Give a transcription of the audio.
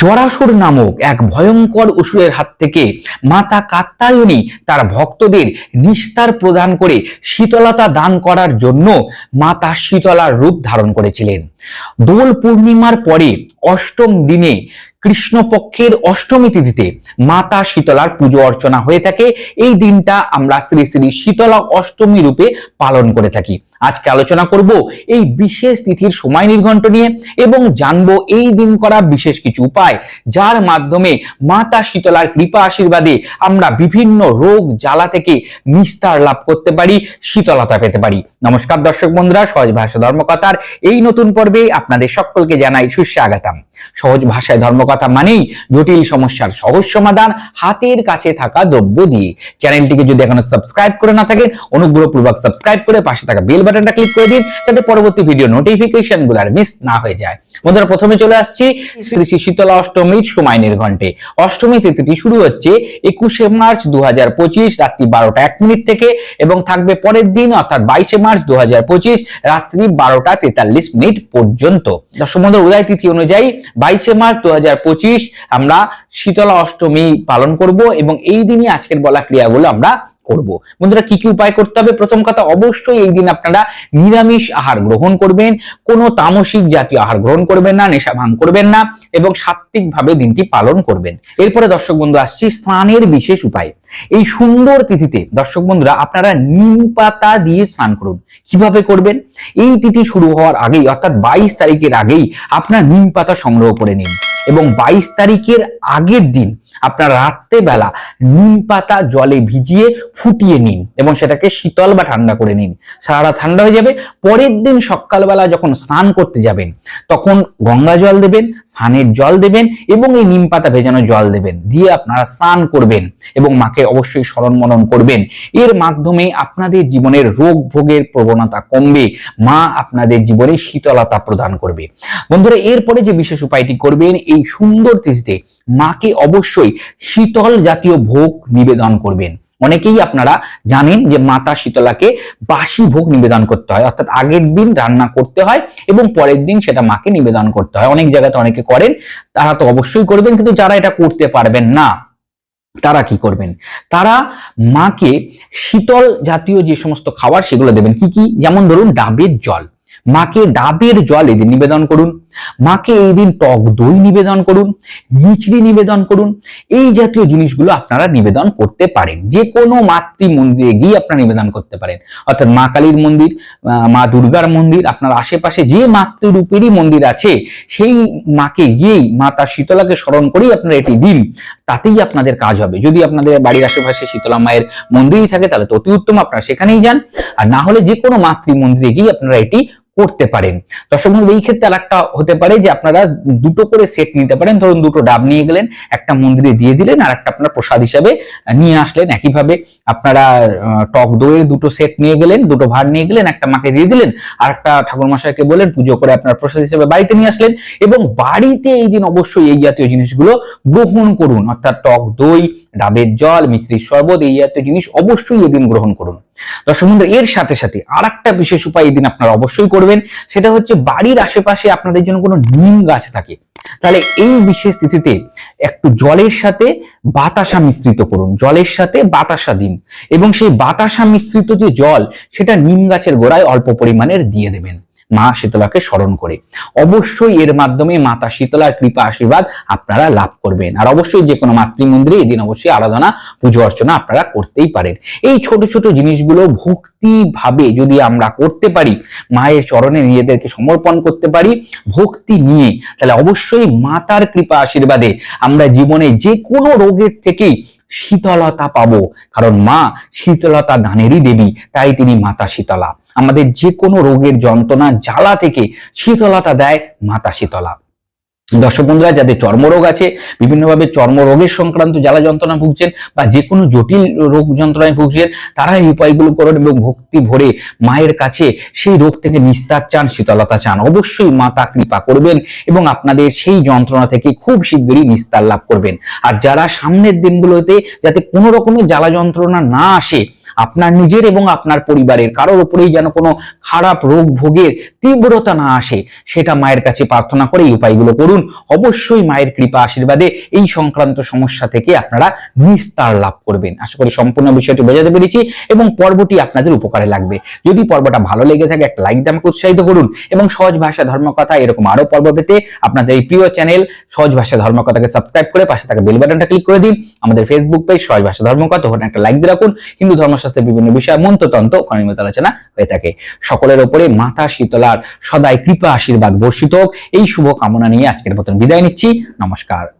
জরাসুর নামক এক ভয়ঙ্কর অসুরের হাত থেকে মাতা কাত্তায়নী তার ভক্তদের নিস্তার প্রদান করে শীতলতা দান করার জন্য মাতা শীতলার রূপ ধারণ করেছিলেন। দোল পূর্ণিমার পরে অষ্টম দিনে কৃষ্ণপক্ষের অষ্টমী তিথিতে মাতা শীতলার পুজো অর্চনা হয়ে থাকে। এই দিনটা আমরা শ্রী শ্রী শীতলা অষ্টমী রূপে পালন করে থাকি। আজকে আলোচনা করব এই বিশেষ তিথির সময় নির্ঘণ্ট নিয়ে এবং জানব এই দিন করা বিশেষ কিছু উপায়, যার মাধ্যমে মাতা শীতলার কৃপা আশীর্বাদে আমরা বিভিন্ন রোগ জ্বালা থেকে নিস্তার লাভ করতে পারি, শীতলতা পেতে পারি। নমস্কার দর্শক বন্ধুরা, সহজ ভাষা ধর্মকথার এই নতুন পর্বে আপনাদের সকলকে জানাই সুস্বাগতম। সহজ ভাষায় ধর্মকথা মানেই জটিল সমস্যার সহজ সমাধান, হাতের কাছে থাকা দ্রব্য দিয়ে। চ্যানেলটিকে যদি এখনও সাবস্ক্রাইব করে না থাকেন, অনুগ্রহপূর্বক সাবস্ক্রাইব করে পাশে থাকা বেল বাটনটা ক্লিক করে দিন যাতে পরবর্তী ভিডিও নোটিফিকেশনগুলো আর মিস না হয়ে যায়। বন্ধুরা, প্রথমে চলে আসছি শ্রী শ্রী শীতলা অষ্টমীর সময় নির্ঘণ্টে অষ্টমী তিথিটি শুরু হচ্ছে একুশে মার্চ দু রাত্রি বারোটা এক মিনিট থেকে এবং থাকবে পরের দিন, অর্থাৎ বাইশে মার্চ দু হাজার পঁচিশ রাত্রি বারোটা তেতাল্লিশ মিনিট পর্যন্ত। দর্শক বন্ধুর, উদয় তিথি অনুযায়ী বাইশে মার্চ দু হাজার পঁচিশ আমরা শীতলা অষ্টমী পালন করব এবং এই দিনই আজকের বলা ক্রিয়াগুলো আমরা করব। বন্ধুরা, কি কি উপায় করতে হবে? প্রথম কথা, অবশ্যই এই দিন আপনারা নিরামিষ আহার গ্রহণ করবেন। কোনো তামসিক জাতীয় আহার গ্রহণ করবেন না, নেশা ভাঙ করবেন না এবং সাত্বিক ভাবে দিনটি পালন করবেন। এরপরে দর্শক বন্ধু, আসছি স্নানের বিশেষ উপায়। এই সুন্দর তিথিতে, দর্শক বন্ধুরা, আপনারা নিম পাতা দিয়ে স্নান করুন। কীভাবে করবেন? এই তিথি শুরু হওয়ার আগেই, অর্থাৎ বাইশ তারিখের আগেই, আপনার নিম পাতা সংগ্রহ করে নিন। এবং বাইশ তারিখের আগের দিন আপনার রাত্রেবেলা নিম পাতা জলে ভিজিয়ে ফুটিয়ে নিন এবং সেটাকে শীতল বা ঠান্ডা করে নিন। সারা ঠান্ডা হয়ে যাবে। পরের দিন সকালবেলা যখন স্নান করতে যাবেন, তখন গঙ্গা জল দেবেন, স্নানের জল দেবেন এবং এই নিম পাতা ভেজানো জল দেবেন। দিয়ে আপনারা স্নান করবেন এবং মাকে অবশ্যই স্মরণ মনন করবেন। এর মাধ্যমে আপনাদের জীবনের রোগ ভোগের প্রবণতা কমবে। মা আপনাদের জীবনে শীতলতা প্রদান করবে। বন্ধুরা, এরপরে যে বিশেষ উপায়টি করবেন, এই সুন্দর তিথিতে মাকে অবশ্যই শীতল জাতীয় ভোগ নিবেদন করবেন। অনেকেই আপনারা জানেন যে মাতা শীতলাকে বাসি ভোগ নিবেদন করতে হয়, অর্থাৎ আগের দিন রান্না করতে হয় এবং পরের দিন সেটা মাকে নিবেদন করতে হয়। অনেক জায়গাতে অনেকে করেন, তারা তো অবশ্যই করবেন, কিন্তু যারা এটা করতে পারবেন না, তারা কি করবেন? তারা মাকে শীতল জাতীয় যে সমস্ত খাবার সেগুলো দেবেন। কি কি? যেমন ধরুন ডাবের জল। মাকে ডাবের জল এদিন নিবেদন করুন। মাকে এই দিন টক দই নিবেদন করুন মিচড়ি নিবেদন করুন, এই জাতীয় জিনিসগুলো আপনারা নিবেদন করতে পারেন। যে কোনো মাতৃ মন্দিরে গিয়ে আপনারা নিবেদন করতে পারেন। অর্থাৎ মা কালীর মন্দির মা দুর্গার মন্দির, আপনার আশেপাশে যে মাতৃরূপেরই মন্দির আছে, সেই মাকে গিয়েই মাতা শীতলাকে স্মরণ করেই আপনারা এটি দিন, তাতেই আপনাদের কাজ হবে। যদি আপনাদের বাড়ির আশেপাশে শীতলা মায়ের মন্দিরই থাকে, তাহলে তো অতি উত্তম, আপনারা সেখানেই যান। আর না হলে যে কোনো মাতৃ মন্দিরে গিয়ে আপনারা এটি করতে পারেন। দর্শক বন্ধু, এই ক্ষেত্রে আরেকটা হতে পারে যে আপনারা দুটো করে সেট নিতে পারেন। ধরুন দুটো ডাব নিয়ে গেলেন, একটা মন্দিরে দিয়ে দিলেন, আর একটা আপনার প্রসাদ হিসাবে নিয়ে আসলেন। একইভাবে আপনারা টক দইয়ের দুটো সেট নিয়ে গেলেন, দুটো ভার নিয়ে গেলেন, একটা মাকে দিয়ে দিলেন, আর একটা ঠাকুর মশাইকে বললেন, পুজো করে আপনার প্রসাদ হিসেবে বাড়িতে নিয়ে আসলেন। এবং বাড়িতে এই দিন অবশ্যই এই জাতীয় জিনিসগুলো গ্রহণ করুন। অর্থাৎ টক দই, ডাবের জল মিত্রির শরবত, এই জাতীয় জিনিস অবশ্যই এদিন গ্রহণ করুন। দর্শক বন্ধু এর সাথে সাথে আর একটা বিশেষ উপায় এদিন আপনারা অবশ্যই করবেন, সেটা হচ্ছে বাড়ির আশেপাশে আপনাদের জন্য কোনো নিম গাছ থাকে। তাহলে এই বিশেষ তিথিতে একটু জলের সাথে বাতাসা মিশ্রিত করুন, জলের সাথে বাতাসা দিন এবং সেই বাতাসা মিশ্রিত যে জল, সেটা নিম গাছের গোড়ায় অল্প পরিমাণের দিয়ে দেবেন। মা শীতলাকে স্মরণ করে। অবশ্যই এর মাধ্যমে মাতা শীতলার কৃপা আশীর্বাদ আপনারা লাভ করবেন। আর অবশ্যই যে কোনো মাতৃ মন্দিরে এদিন অবশ্যই আরাধনা, পুজো অর্চনা আপনারা করতেই পারেন। এই ছোট ছোট জিনিসগুলো ভক্তি ভাবে যদি আমরা করতে পারি, মায়ের চরণে নিজেদেরকে সমর্পণ করতে পারি, ভক্তি নিয়ে, তাহলে অবশ্যই মাতার কৃপা আশীর্বাদে আমরা জীবনে যে কোনো রোগের থেকেই শীতলতা পাবো। কারণ মা শীতলতা দানেরই দেবী, তাই তিনি মাতা শীতলা। আমাদের যে কোনো রোগের যন্ত্রণা, জ্বালা থেকে শীতলতা দেয় মাতা শীতলা। দর্শক বন্ধুরা, যাদের চর্মরোগ আছে, বিভিন্নভাবে চর্মরোগের সংক্রান্ত জ্বালা যন্ত্রণা ভুগছেন বা যে কোনো জটিল রোগ যন্ত্রণায় ভুগছেন তারা এই উপায়গুলো করুন এবং ভক্তি ভরে মায়ের কাছে সেই রোগ থেকে নিস্তার চান, শীতলতা চান। অবশ্যই মাতা কৃপা করবেন এবং আপনাদের সেই যন্ত্রণা থেকে খুব শীঘ্রই নিস্তার লাভ করবেন। আর যারা সামনের দিনগুলোতে যাতে কোনো রকমের জ্বালা যন্ত্রণা না আসে আপনার নিজের এবং আপনার পরিবারের। কারোর উপরেই যেন কোনো খারাপ রোগ, ভোগের তীব্রতা না আসে, সেটা মায়ের কাছে প্রার্থনা করে এই উপায়গুলো করুন। অবশ্যই মায়ের কৃপা আশীর্বাদে এই সংক্রান্ত সমস্যা থেকে আপনারা নিস্তার লাভ করবেন। আশা করি সম্পূর্ণ বিষয়টি বোঝাতে পেরেছি এবং পর্বটি আপনাদের উপকারে লাগবে। যদি পর্বটা ভালো লেগে থাকে, একটা লাইক দিয়ে আমাকে উৎসাহিত করুন এবং সহজ ভাষা ধর্মকথা এরকম আরও পর্ব পেতে আপনাদের এই প্রিয় চ্যানেল সহজ ভাষা ধর্মকথাকে সাবস্ক্রাইব করে পাশে থাকা বেল বাটনটা ক্লিক করে দিন। আমাদের ফেসবুক পেজ সহজ ভাষা ধর্মকথা, ওখানে একটা লাইক দিয়ে রাখুন। হিন্দু ধর্মশাস্ত্রের বিভিন্ন বিষয়ে মন্ত্রতন্ত্র ওখানে নিয়মিত আলোচনা হয়ে থাকে। সকলের ওপরে মাথা শীতলার সদাই কৃপা আশীর্বাদ বর্ষিত এই শুভ কামনা নিয়ে আজকের মতন বিদায় নিচ্ছি। নমস্কার।